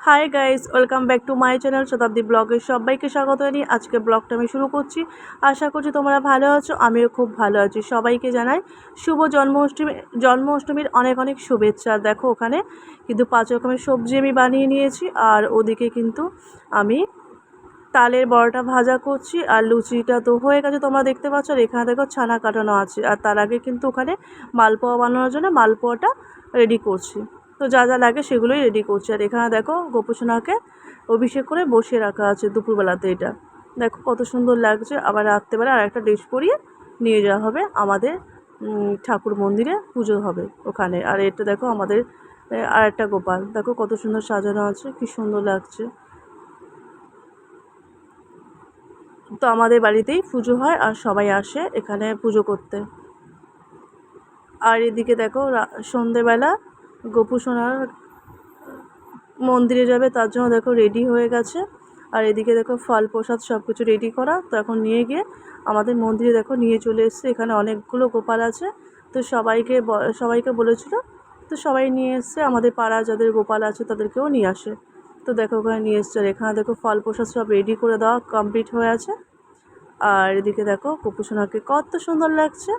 Hi guys welcome back to my channel Shatabdi ব্লগের সবাইকে স্বাগত জানিয়ে আজকে ব্লগটা আমি শুরু করছি। আশা করছি তোমরা ভালো আছো, আমিও খুব ভালো আছি। সবাইকে জানাই শুভ জন্মাষ্টমী, জন্মাষ্টমীর অনেক অনেক শুভেচ্ছা। দেখো ওখানে কিন্তু পাঁচ রকমের সবজি আমি বানিয়ে নিয়েছি আর ওদিকে কিন্তু আমি তালের বড়াটা ভাজা করছি আর লুচিটা তো হয়ে গেছে তোমরা দেখতে পাচ্ছ আর এখানে দেখো ছানা কাটানো আছে। আর তার আগে কিন্তু ওখানে মালপোয়া বানানোর জন্য মালপোয়াটা রেডি করছি। তো যা যা লাগে সেগুলোই রেডি করছে। আর এখানে দেখো গোপুসোনাকে অভিষেক করে বসিয়ে রাখা আছে দুপুরবেলাতে এটা। দেখো কত সুন্দর লাগছে। আবার রাত্রেবেলা আর একটা ড্রেস পরিয়ে নিয়ে যাওয়া হবে। আমাদের ঠাকুর মন্দিরে পুজো হবে ওখানে। আর এটা দেখো আমাদের আর একটা গোপাল। দেখো কত সুন্দর সাজানো আছে, কি সুন্দর লাগছে। তো আমাদের বাড়িতেই পুজো হয় আর সবাই আসে এখানে পুজো করতে। আর এদিকে দেখো সন্ধেবেলা গোপু সোনার মন্দিরে যাবে, তার জন্য দেখো রেডি হয়ে গেছে। আর এদিকে দেখো ফল প্রসাদ সব কিছু রেডি করা। তো এখন নিয়ে গিয়ে আমাদের মন্দিরে দেখো নিয়ে চলে এসছে। এখানে অনেকগুলো গোপাল আছে। তো সবাইকে সবাইকে বলেছিল, তো সবাই নিয়ে এসছে। আমাদের পাড়া যাদের গোপাল আছে, তাদেরকেও নিয়ে আসে। তো দেখো ওখানে নিয়ে এসছে। আর এখানে দেখো ফল প্রসাদ সব রেডি করে দেওয়া কমপ্লিট হয়ে আছে। আর এদিকে দেখো গোপুসোনাকে কত সুন্দর লাগছে।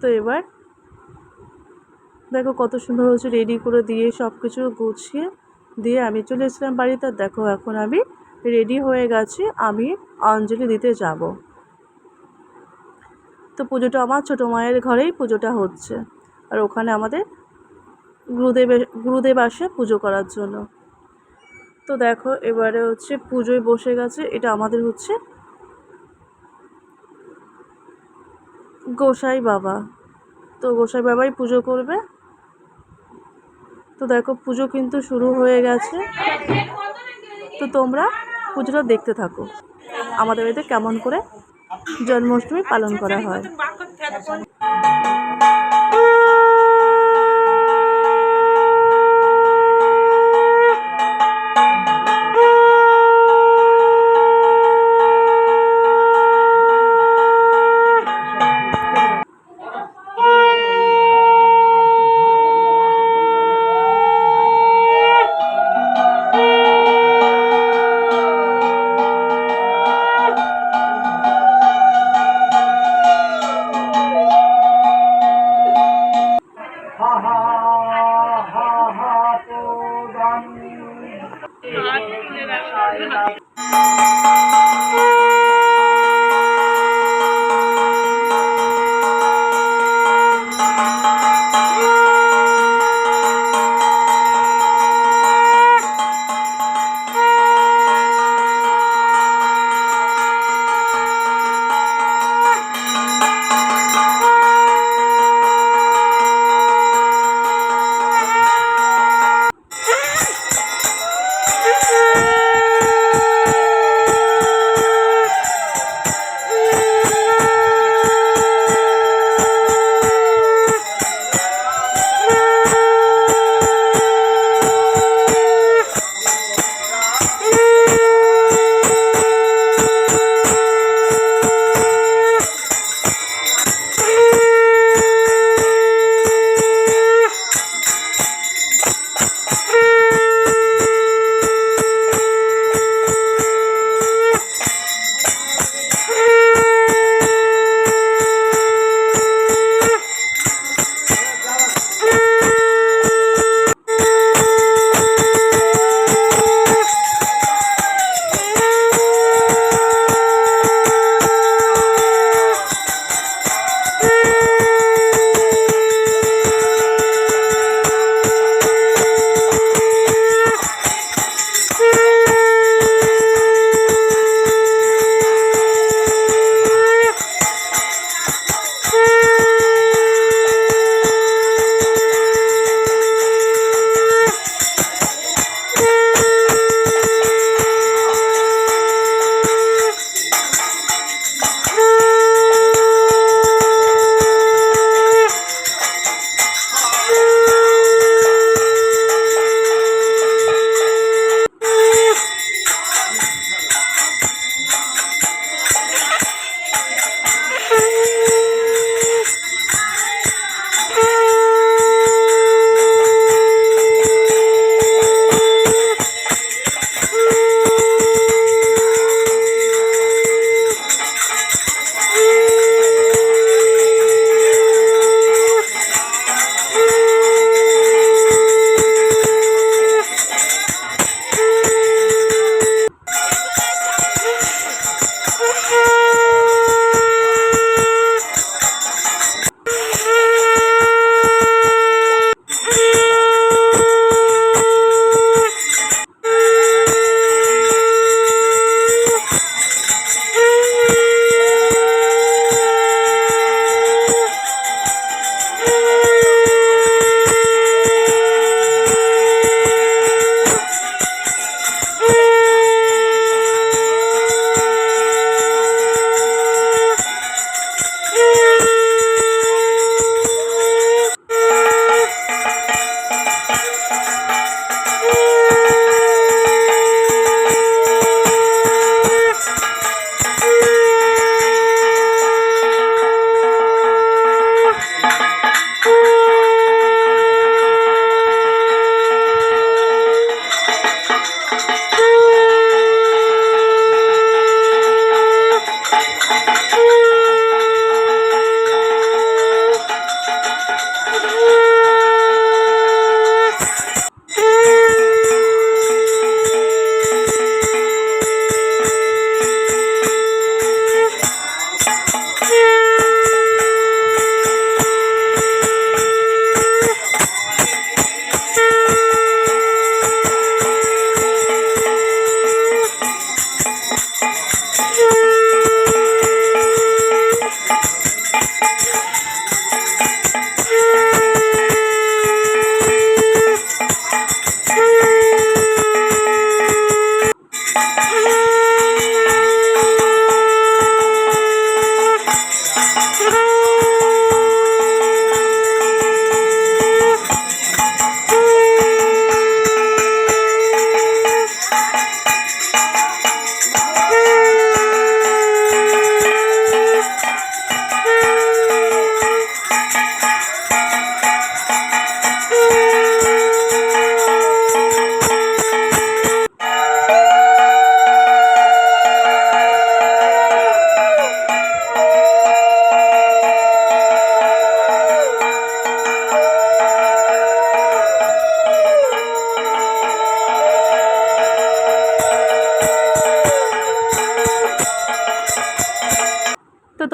তো এবার দেখো কত সুন্দর হচ্ছে রেডি করে দিয়ে সব কিছু গুছিয়ে দিয়ে আমি চলে এসেছিলাম বাড়িতে। দেখো এখন আমি রেডি হয়ে গেছি, আমি অঞ্জলি দিতে যাব। তো পুজোটা আমার ছোটো মায়ের ঘরেই পুজোটা হচ্ছে। আর ওখানে আমাদের গুরুদেবের গুরুদেব আসে পুজো করার জন্য। তো দেখো এবারে হচ্ছে পুজোয় বসে গেছে, এটা আমাদের হচ্ছে গোসাই বাবা। তো গোসাই বাবাই পুজো করবে তো দেখো পুজো কিন্তু শুরু হয়ে গেছে। তো তোমরা পুজোটা দেখতে থাকো। আমাদের বাড়িতে কেমন করে জন্মাষ্টমী পালন করা হয়।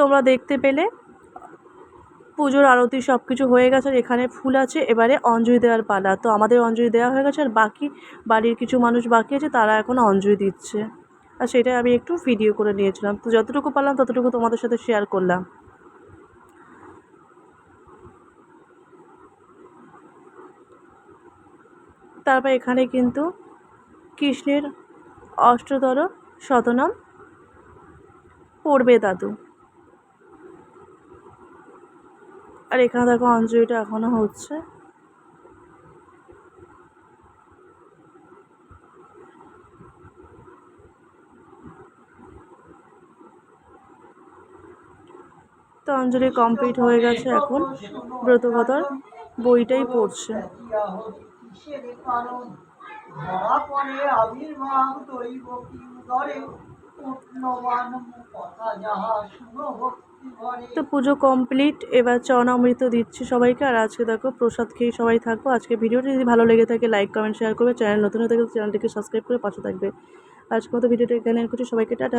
তোমরা দেখতে পেলে। পুজোর আরতি সব কিছু হয়ে গেছে আর এখানে ফুল আছে। এবারে অঞ্জলি দেওয়ার পালা। তো আমাদের অঞ্জলি দেওয়া হয়ে গেছে আর বাকি বাড়ির কিছু মানুষ বাকি আছে, তারা এখন অঞ্জলি দিচ্ছে। আর সেটা আমি একটু ভিডিও করে নিয়েছিলাম। তো যতটুকু পারলাম, ততটুকু তোমাদের সাথে শেয়ার করলাম। তারপর এখানে কিন্তু কৃষ্ণের অষ্টতর শতনাম পড়বে দাদু। আর এখানে দেখো অঞ্জলিটা এখনও হচ্ছে। তো অঞ্জলি কমপ্লিট হয়ে গেছে এখন। ব্রতকথার বইটাই পড়ছে। কথা যাহা শুনো তো পুজো কমপ্লিট এবার চরণামৃত দিচ্ছি সবাইকে, আর আজকে দেখো প্রসাদ খেয়ে সবাই থাকব আজকে ভিডিওটি যদি ভালো লেগে থাকে লাইক কমেন্ট শেয়ার করবে। চ্যানেল নতুন হয়ে থাকে চ্যানেলটিকে সাবস্ক্রাইব করে পাশে থাকবে। আজকে মতো ভিডিওটা এখানে করছি সবাইকে টাটা।